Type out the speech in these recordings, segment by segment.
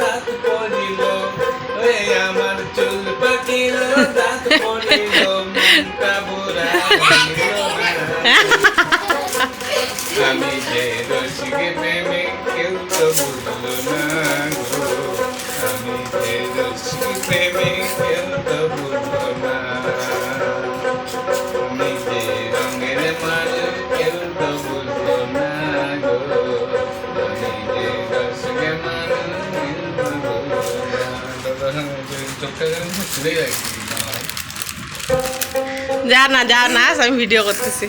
দাঁত পড়িল আমার চুল পাকিল, দাঁত পড়িল, মনটা আমি যে রসিকে প্রেমে কেউ তো বুঝলো না। যা না যা না আমি ভিডিও করতেছি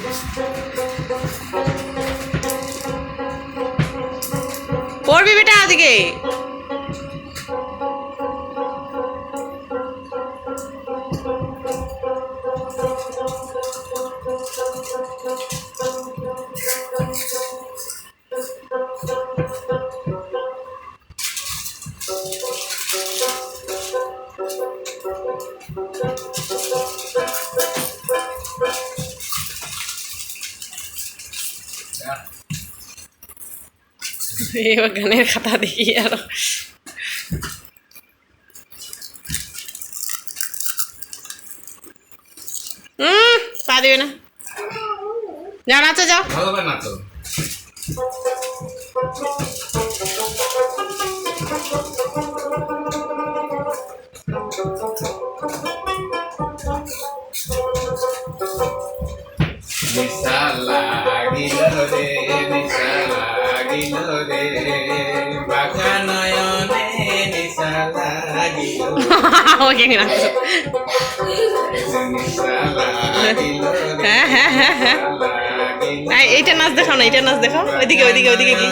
পড়বি বেটা আজকে এবার গানের খাতা দেখি আর। হুম পা দিবে না। যাও, নাচো, যাও। ভালো করে না তো নিশা লাগিল রে। রে হ্যাঁ হ্যাঁ হ্যাঁ হ্যাঁ এইটা নাচ দেখাও না এইটা নাচ দেখাও ওইদিকে ওইদিকে ওইদিকে কি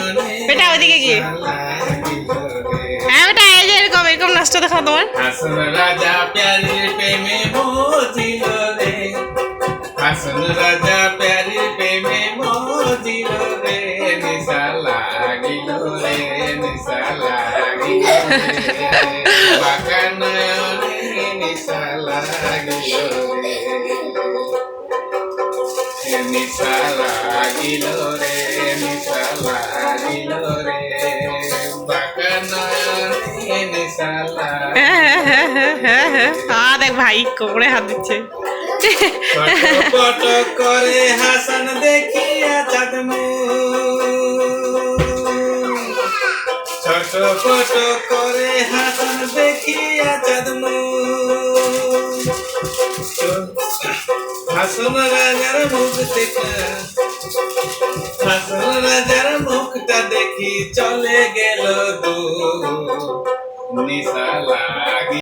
বেটা ওইদিকে কি হ্যাঁ বেটা এই যে এরকম এরকম নাচটা দেখাও তোমার হাসন রাজা প্যারির প্রেমে মোজিল রে হাসন রাজা প্যারির প্রেমে মোজিল রে নিশা লাগিল রে নিশা রে নিশা লাগিল রে নিশা লাগিল রে বাঁকা নয়নে হ্যাঁ হ্যাঁ হ্যাঁ হ্যাঁ হ্যাঁ আ, দেখ ভাই, কোমরে হাত দিচ্ছে। করে হাসান দেখিয়া চাঁদমু ছোট পট করে হাসান দেখিয়া চাঁদমু হাসন রাজার মুখ দেখা হাসন রাজার মুখটা দেখি চলে গেল দু নিশা লাগি